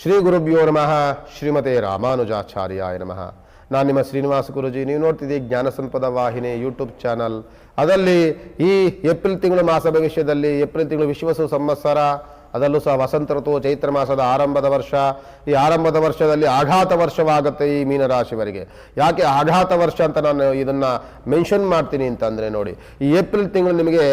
ಶ್ರೀ ಗುರುಭ್ಯೋ ನಮಃ. ಶ್ರೀಮತೆ ರಾಮಾನುಜಾಚಾರ್ಯಾಯ ನಮಃ. ನಾನು ನಿಮ್ಮ ಶ್ರೀನಿವಾಸ ಗುರುಜಿ. ನೀವು ನೋಡ್ತಿದ್ದೀವಿ ಜ್ಞಾನ ಸಂಪದ ವಾಹಿನಿ ಯೂಟ್ಯೂಬ್ ಚಾನಲ್. ಅದರಲ್ಲಿ ಈ ಏಪ್ರಿಲ್ ತಿಂಗಳು ಮಾಸ ಭವಿಷ್ಯದಲ್ಲಿ ಏಪ್ರಿಲ್ ತಿಂಗಳು ವಿಶ್ವಸು ಸಂವತ್ಸರ. ಅದರಲ್ಲೂ ಸಹ ವಸಂತ ಋತು ಚೈತ್ರ ಮಾಸದ ಆರಂಭದ ವರ್ಷ, ಈ ಆರಂಭದ ವರ್ಷದಲ್ಲಿ ಆಘಾತ ವರ್ಷವಾಗುತ್ತೆ ಈ ಮೀನರಾಶಿವರಿಗೆ ಯಾಕೆ ಆಘಾತ ವರ್ಷ ಅಂತ ನಾನು ಇದನ್ನ ಮೆನ್ಷನ್ ಮಾಡ್ತೀನಿ ಅಂತಂದರೆ ನೋಡಿ, ಈ ಏಪ್ರಿಲ್ ತಿಂಗಳು ನಿಮಗೆ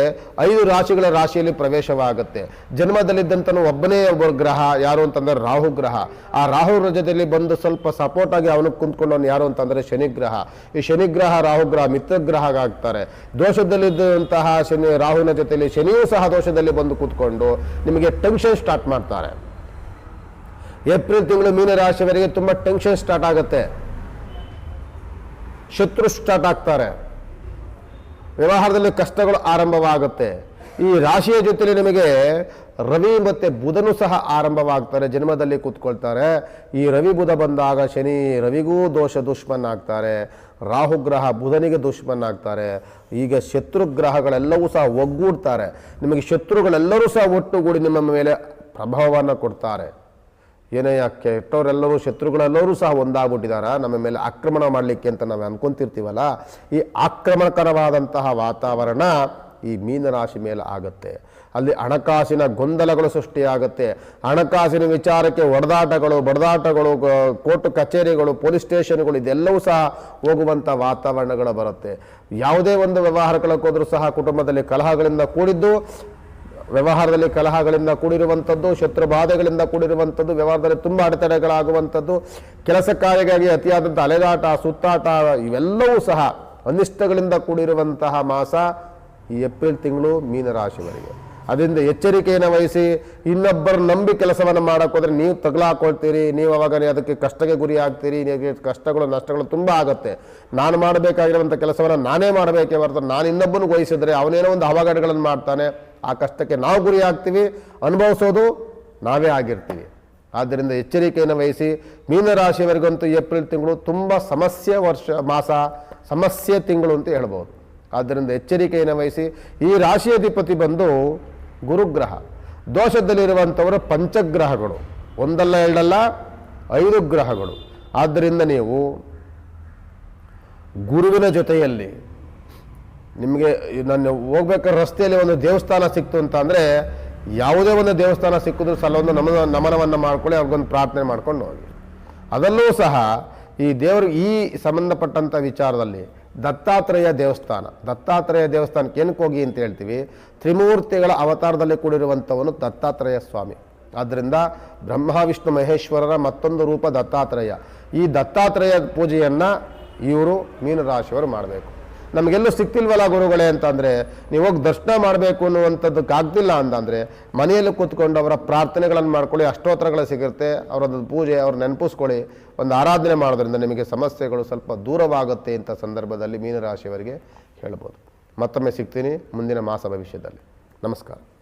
ಐದು ರಾಶಿಗಳ ರಾಶಿಯಲ್ಲಿ ಪ್ರವೇಶವಾಗುತ್ತೆ. ಜನ್ಮದಲ್ಲಿದ್ದಂತನೂ ಒಬ್ಬನೇ ಒಬ್ಬ ಗ್ರಹ, ಯಾರು ಅಂತಂದ್ರೆ ರಾಹು ಗ್ರಹ. ಆ ರಾಹು ರಜದಲ್ಲಿ ಬಂದು ಸ್ವಲ್ಪ ಸಪೋರ್ಟ್ ಆಗಿ ಅವನು ಕುಂತ್ಕೊಂಡವನು ಯಾರು ಅಂತಂದರೆ ಶನಿಗ್ರಹ ಈ ಶನಿಗ್ರಹ ರಾಹುಗ್ರಹ ಮಿತ್ರಗ್ರಹ ಆಗ್ತಾರೆ ದೋಷದಲ್ಲಿದ್ದಂತಹ ಶನಿ, ರಾಹುವಿನ ಜೊತೆಯಲ್ಲಿ ಶನಿಯೂ ಸಹ ದೋಷದಲ್ಲಿ ಬಂದು ಕೂತ್ಕೊಂಡು ನಿಮಗೆ ಟೆನ್ಷನ್ ಸ್ಟಾರ್ಟ್ ಮಾಡ್ತಾರೆ. ಏಪ್ರಿಲ್ ತಿಂಗಳು ಮೀನರಾಶಿಯವರಿಗೆ ತುಂಬಾ ಟೆನ್ಷನ್ ಸ್ಟಾರ್ಟ್ ಆಗುತ್ತೆ. ಶತ್ರು ಸ್ಟಾರ್ಟ್ ಆಗ್ತಾರೆ. ವ್ಯವಹಾರದಲ್ಲಿ ಕಷ್ಟಗಳು ಆರಂಭವಾಗುತ್ತೆ. ಈ ರಾಶಿಯ ಜೊತೆಲಿ ನಿಮಗೆ ರವಿ ಮತ್ತು ಬುಧನು ಸಹ ಆರಂಭವಾಗ್ತಾರೆ, ಜನ್ಮದಲ್ಲಿ ಕೂತ್ಕೊಳ್ತಾರೆ. ಈ ರವಿ ಬುಧ ಬಂದಾಗ ಶನಿ ರವಿಗೂ ದೋಷ ದುಷ್ಮನ್ ಆಗ್ತಾರೆ ರಾಹುಗ್ರಹ ಬುಧನಿಗೆ ದುಷ್ಮನ್ ಆಗ್ತಾರೆ ಈಗ ಶತ್ರು ಗ್ರಹಗಳೆಲ್ಲವೂ ಸಹ ಒಗ್ಗೂಡ್ತಾರೆ. ನಿಮಗೆ ಶತ್ರುಗಳೆಲ್ಲರೂ ಸಹ ಒಟ್ಟುಗೂಡಿ ನಿಮ್ಮ ಮೇಲೆ ಪ್ರಭಾವವನ್ನು ಕೊಡ್ತಾರೆ. ಏನಯ್ಯ ಕೆಟ್ಟವರೆಲ್ಲರೂ ಶತ್ರುಗಳೆಲ್ಲರೂ ಸಹ ಒಂದಾಗ್ಬಿಟ್ಟಿದ್ದಾರೆ ನಮ್ಮ ಮೇಲೆ ಆಕ್ರಮಣ ಮಾಡಲಿಕ್ಕೆ ಅಂತ ನಾವು ಅನ್ಕೊಂತಿರ್ತೀವಲ್ಲ? ಈ ಆಕ್ರಮಣಕರವಾದಂತಹ ವಾತಾವರಣ ಈ ಮೀನರಾಶಿ ಮೇಲೆ ಆಗುತ್ತೆ. ಅಲ್ಲಿ ಹಣಕಾಸಿನ ಗೊಂದಲಗಳು ಸೃಷ್ಟಿಯಾಗುತ್ತೆ. ಹಣಕಾಸಿನ ವಿಚಾರಕ್ಕೆ ಹೊಡೆದಾಟಗಳು, ಬಡದಾಟಗಳು ಕೋರ್ಟ್ ಕಚೇರಿಗಳು, ಪೊಲೀಸ್ ಸ್ಟೇಷನ್ಗಳು ಇದೆಲ್ಲವೂ ಸಹ ಹೋಗುವಂಥ ವಾತಾವರಣಗಳು ಬರುತ್ತೆ. ಯಾವುದೇ ಒಂದು ವ್ಯವಹಾರಗಳಿಗೆ ಸಹ ಕುಟುಂಬದಲ್ಲಿ ಕಲಹಗಳಿಂದ ಕೂಡಿದ್ದು, ವ್ಯವಹಾರದಲ್ಲಿ ಕಲಹಗಳಿಂದ ಕೂಡಿರುವಂಥದ್ದು, ಶತ್ರು ಬಾಧೆಗಳಿಂದ ಕೂಡಿರುವಂಥದ್ದು, ವ್ಯವಹಾರದಲ್ಲಿ ತುಂಬ ಅಡೆತಡೆಗಳಾಗುವಂಥದ್ದು, ಕೆಲಸ ಕಾರ್ಯಗಾಗಿ ಅತಿಯಾದಂಥ ಅಲೆದಾಟ, ಸುತ್ತಾಟ, ಇವೆಲ್ಲವೂ ಸಹ ಅನಿಷ್ಟಗಳಿಂದ ಕೂಡಿರುವಂತಹ ಮಾಸ ಈ ಏಪ್ರಿಲ್ ತಿಂಗಳು ಮೀನರಾಶಿಯವರಿಗೆ. ಅದರಿಂದ ಎಚ್ಚರಿಕೆಯನ್ನು ವಹಿಸಿ, ಇನ್ನೊಬ್ಬರು ನಂಬಿ ಕೆಲಸವನ್ನು ಮಾಡೋಕ್ಕೋದ್ರೆ ನೀವು ತಗಲಾಕೊಳ್ತೀರಿ, ನೀವು ಅವಾಗ ಅದಕ್ಕೆ ಕಷ್ಟಕ್ಕೆ ಗುರಿ ಆಗ್ತೀರಿ ನಿಮಗೆ ಕಷ್ಟಗಳು, ನಷ್ಟಗಳು ತುಂಬ ಆಗುತ್ತೆ. ನಾನು ಮಾಡಬೇಕಾಗಿರುವಂಥ ಕೆಲಸವನ್ನು ನಾನೇ ಮಾಡಬೇಕೇ ಹೊರತು ನಾನು ಇನ್ನೊಬ್ಬನಿಗೆ ವಹಿಸಿದ್ರೆ ಅವನೇನೋ ಒಂದು ಅವಘಡಗಳನ್ನು ಮಾಡ್ತಾನೆ, ಆ ಕಷ್ಟಕ್ಕೆ ನಾವು ಗುರಿ ಆಗ್ತೀವಿ, ಅನುಭವಿಸೋದು ನಾವೇ ಆಗಿರ್ತೀವಿ. ಆದ್ದರಿಂದ ಎಚ್ಚರಿಕೆಯನ್ನು ವಹಿಸಿ, ಮೀನರಾಶಿಯವರಿಗಂತೂ ಏಪ್ರಿಲ್ ತಿಂಗಳು ತುಂಬ ಸಮಸ್ಯೆ ವರ್ಷ, ಮಾಸ, ಸಮಸ್ಯೆ ತಿಂಗಳು ಅಂತ ಹೇಳ್ಬೋದು. ಆದ್ದರಿಂದ ಎಚ್ಚರಿಕೆಯನ್ನು ವಹಿಸಿ ಈ ರಾಶಿ ಅಧಿಪತಿ ಬಂದು ಗುರುಗ್ರಹ. ದೋಷದಲ್ಲಿರುವಂಥವರು ಪಂಚಗ್ರಹಗಳು. ಒಂದಲ್ಲ ಎರಡಲ್ಲ ಐದು ಗ್ರಹಗಳು. ಆದ್ದರಿಂದ ನೀವು ಗುರುವಿನ ಜೊತೆಯಲ್ಲಿ ನಿಮಗೆ ನಾನು ಹೋಗ್ಬೇಕಾದ್ರೆ ರಸ್ತೆಯಲ್ಲಿ ಒಂದು ದೇವಸ್ಥಾನ ಸಿಕ್ತು ಅಂತ ಅಂದರೆ ಯಾವುದೇ ಒಂದು ದೇವಸ್ಥಾನ ಸಿಕ್ಕಿದ್ರು ಸಲ ಒಂದು ನಮನ ನಮನವನ್ನು ಮಾಡ್ಕೊಳ್ಳಿ, ಅವ್ರಿಗೊಂದು ಪ್ರಾರ್ಥನೆ ಮಾಡ್ಕೊಂಡು ಹೋಗಿ. ಅದಲ್ಲೂ ಸಹ ಈ ದೇವರು ಈ ಸಂಬಂಧಪಟ್ಟಂಥ ವಿಚಾರದಲ್ಲಿ ದತ್ತಾತ್ರೇಯ ದೇವಸ್ಥಾನ. ದತ್ತಾತ್ರೇಯ ದೇವಸ್ಥಾನಕ್ಕೆ ಏನಕ್ಕೆ ಹೋಗಿ ಅಂತ ಹೇಳ್ತೀವಿ? ತ್ರಿಮೂರ್ತಿಗಳ ಅವತಾರದಲ್ಲಿ ಕೂಡಿರುವಂಥವನು ದತ್ತಾತ್ರೇಯ ಸ್ವಾಮಿ. ಆದ್ದರಿಂದ ಬ್ರಹ್ಮ, ವಿಷ್ಣು, ಮಹೇಶ್ವರರ ಮತ್ತೊಂದು ರೂಪ ದತ್ತಾತ್ರೇಯ. ಈ ದತ್ತಾತ್ರೇಯ ಪೂಜೆಯನ್ನು ಇವರು ಮೀನರಾಶಿಯವರು ಮಾಡಬೇಕು. ನಮಗೆಲ್ಲೂ ಸಿಕ್ತಿಲ್ವಲ್ಲ ಗುರುಗಳೇ ಅಂತಂದರೆ, ನೀವು ಹೋಗಿ ದರ್ಶನ ಮಾಡಬೇಕು ಅನ್ನುವಂಥದ್ದಕ್ಕಾಗ್ತಿಲ್ಲ ಅಂತಂದರೆ, ಮನೆಯಲ್ಲಿ ಕೂತ್ಕೊಂಡು ಅವರ ಪ್ರಾರ್ಥನೆಗಳನ್ನು ಮಾಡ್ಕೊಳ್ಳಿ ಅಷ್ಟೋತ್ರಗಳು ಸಿಗುತ್ತೆ, ಅವರದ್ದು ಪೂಜೆ, ಅವ್ರ ನೆನಪಿಸ್ಕೊಳ್ಳಿ, ಒಂದು ಆರಾಧನೆ ಮಾಡೋದ್ರಿಂದ ನಿಮಗೆ ಸಮಸ್ಯೆಗಳು ಸ್ವಲ್ಪ ದೂರವಾಗುತ್ತೆ ಇಂಥ ಸಂದರ್ಭದಲ್ಲಿ ಮೀನರಾಶಿಯವರಿಗೆ ಹೇಳ್ಬೋದು. ಮತ್ತೊಮ್ಮೆ ಸಿಗ್ತೀನಿ ಮುಂದಿನ ಮಾಸ ಭವಿಷ್ಯದಲ್ಲಿ. ನಮಸ್ಕಾರ.